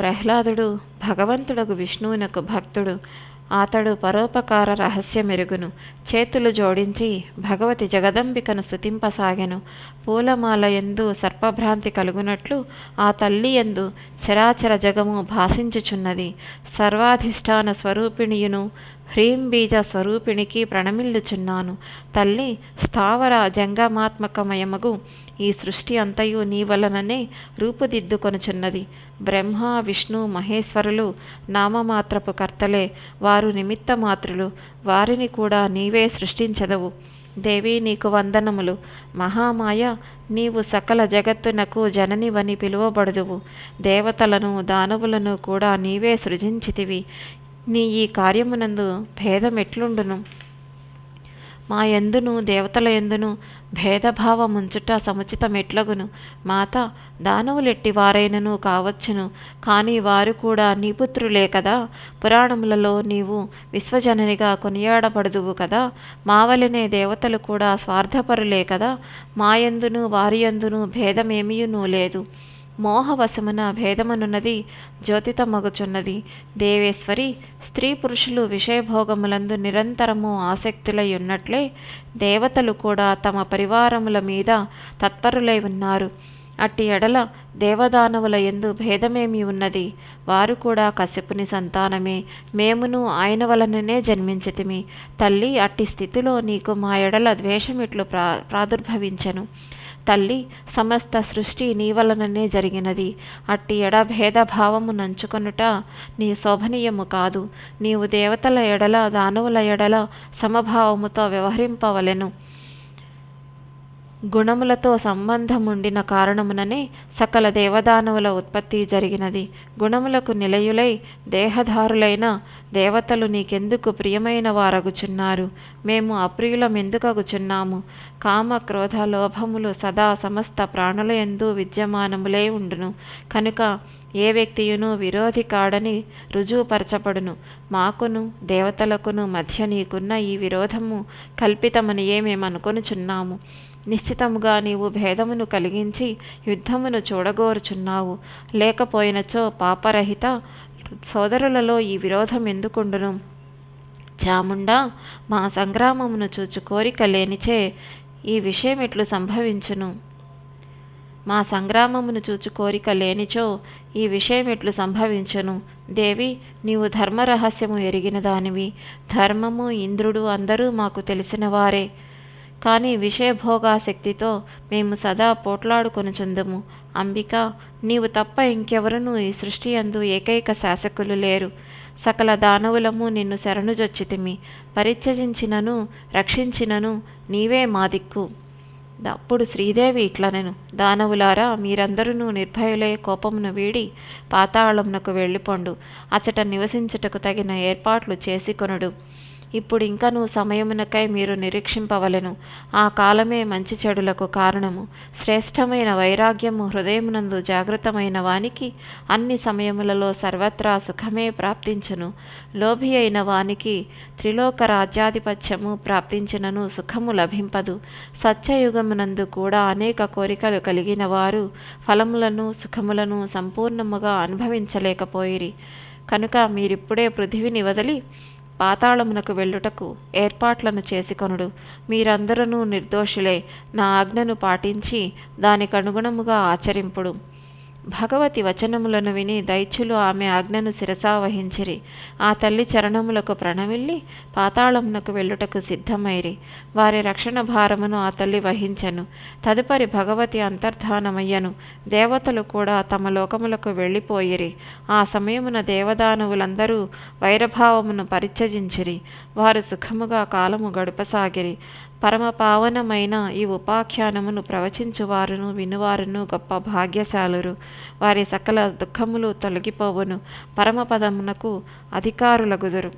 ప్రహ్లాదుడు భగవంతుడకు విష్ణువునకు భక్తుడు. అతడు పరోపకార రహస్య మెరుగును చేతులు జోడించి భగవతి జగదంబికను స్థుతింపసాగెను పూలమాల ఎందు సర్పభ్రాంతి కలుగునట్లు ఆ తల్లి ఎందు చరాచర జగము భాషించుచున్నది సర్వాధిష్టాన స్వరూపిణియును హ్రీం బీజ స్వరూపిణికి ప్రణమిల్లుచున్నాను. తల్లి స్థావర జంగమాత్మకమయమగు ఈ సృష్టి అంతయు నీ వలననే రూపుదిద్దుకొనుచున్నది. బ్రహ్మ విష్ణు మహేశ్వరులు నామమాత్రపు కర్తలే వారు నిమిత్త మాత్రులు వారిని కూడా నీవే సృష్టించదవు. దేవి నీకు వందనములు. మహామాయ నీవు సకల జగత్తునకు జననివని పిలువబడుదువు. దేవతలను దానవులను కూడా నీవే సృజించితివి. నీ ఈ కార్యమునందు భేదమెట్లుండును? మా ఎందును దేవతల ఎందును భేదభావముంచుట సముచితమెట్లగును. మాత దానవులెట్టి వారైనను కావచ్చును. కానీ వారు కూడా నీ పుత్రులే కదా? పురాణములలో నీవు విశ్వజననిగా కొనియాడబడుదువు కదా? మావలనే దేవతలు కూడా స్వార్థపరులే కదా? మాయందును వారియందును భేదమేమియునూ లేదు. మోహవశమున భేదమనున్నది జ్యోతితమగుచున్నది. దేవేశ్వరి స్త్రీ పురుషులు విషయభోగములందు నిరంతరము ఆసక్తులై ఉన్నట్లే దేవతలు కూడా తమ పరివారముల మీద తత్పరులై ఉన్నారు. అట్టి ఎడల దేవదానవుల ఎందు భేదమేమి ఉన్నది. వారు కూడా కశ్యపుని సంతానమే. మేమును ఆయన వలననే జన్మించితిమి. తల్లి అట్టి స్థితిలో నీకు మా ఎడల ద్వేషమిట్లు ప్రా ప్రాదుర్భవించెను. తల్లి సమస్త సృష్టి నీ వలననే జరిగినది. అట్టి ఎడ భేదభావము నంచుకొనుట నీ శోభనీయము కాదు. నీవు దేవతల ఎడల దానవుల ఎడల సమభావముతో వ్యవహరింపవలెను. గుణములతో సంబంధముండిన కారణముననే సకల దేవదానవుల ఉత్పత్తి జరిగినది. గుణములకు నిలయులై దేహధారులైన దేవతలు నీకెందుకు ప్రియమైన వారగుచున్నారు? మేము అప్రియులమెందుకగుచున్నాము? కామ క్రోధ లోభములు సదా సమస్త ప్రాణుల ఎందు విద్యమానములై ఉండును. కనుక ఏ వ్యక్తియును విరోధి కాడని రుజువుపరచబడును. మాకును దేవతలకును మధ్య నీకున్న ఈ విరోధము కల్పితమనియే మేమనుకొనుచున్నాము. నిశ్చితముగా నీవు భేదమును కలిగించి యుద్ధమును చూడగోరుచున్నావు. లేకపోయినచో పాపరహిత సోదరులలో ఈ విరోధం ఎందుకుండును? చాముండా మా సంగ్రామమును చూచు కోరిక లేనిచే ఈ విషయం ఇట్లు సంభవించును. మా సంగ్రామమును చూచు కోరిక లేనిచో ఈ విషయం ఇట్లు సంభవించును. దేవి నీవు ధర్మ రహస్యము ఎరిగిన దానివి ధర్మము ఇంద్రుడు అందరూ మాకు తెలిసిన వారే. కానీ విషయభోగాసక్తితో మేము సదా పోట్లాడుకొనుచుందుము అంబిక నీవు తప్ప ఇంకెవరునూ ఈ సృష్టి అందు ఏకైక శాసకులు లేరు. సకల దానవులము నిన్ను శరణుజొచ్చితిమి. పరిత్యజించినను రక్షించినను నీవే మా దిక్కు. అప్పుడు శ్రీదేవి ఇట్లనెను దానవులారా మీరందరూ నిర్భయులై కోపమును వీడి పాతాళమునకు వెళ్ళిపొండు. అచట నివసించుటకు తగిన ఏర్పాట్లు చేసుకొనుడు ఇప్పుడు ఇంకనూ సమయమునకై మీరు నిరీక్షింపవలెను. ఆ కాలమే మంచి చెడులకు కారణము. శ్రేష్టమైన వైరాగ్యము హృదయమునందు జాగృతమైన వానికి అన్ని సమయములలో సర్వత్రా సుఖమే ప్రాప్తించును. లోభి అయిన వానికి త్రిలోక రాజ్యాధిపత్యము ప్రాప్తించినను సుఖము లభింపదు. సత్యయుగమునందు కూడా అనేక కోరికలు కలిగిన వారు ఫలములను సుఖములను సంపూర్ణముగా అనుభవించలేకపోయిరి. కనుక మీరిప్పుడే పృథివిని వదిలి పాతాళమునకు వెళ్ళుటకు ఏర్పాట్లను చేసుకొనుడు. మీరందరూ నిర్దోషులే. నా ఆజ్ఞను పాటించి దానికనుగుణముగా ఆచరింపుడు. భగవతి వచనములను విని దైత్యులు ఆమె ఆజ్ఞను శిరసా వహించిరి. ఆ తల్లి చరణములకు ప్రణమిల్లి పాతాళమునకు వెళ్ళుటకు సిద్ధమైరి. వారి రక్షణ భారమును ఆ తల్లి వహించెను. తదుపరి భగవతి అంతర్ధానమయ్యను. దేవతలు కూడా తమ లోకములకు వెళ్ళిపోయిరి. ఆ సమయమున దేవదానవులందరూ వైరభావమును పరిత్యజించిరి. వారు సుఖముగా కాలము గడుపసాగిరి. పరమ పావనమైన ఈ ఉపాఖ్యానమును ప్రవచించువారును వినువారును గొప్ప భాగ్యశాలురు. వారి సకల దుఃఖములు తొలగిపోవును. పరమపదమునకు అధికారులగుదురు.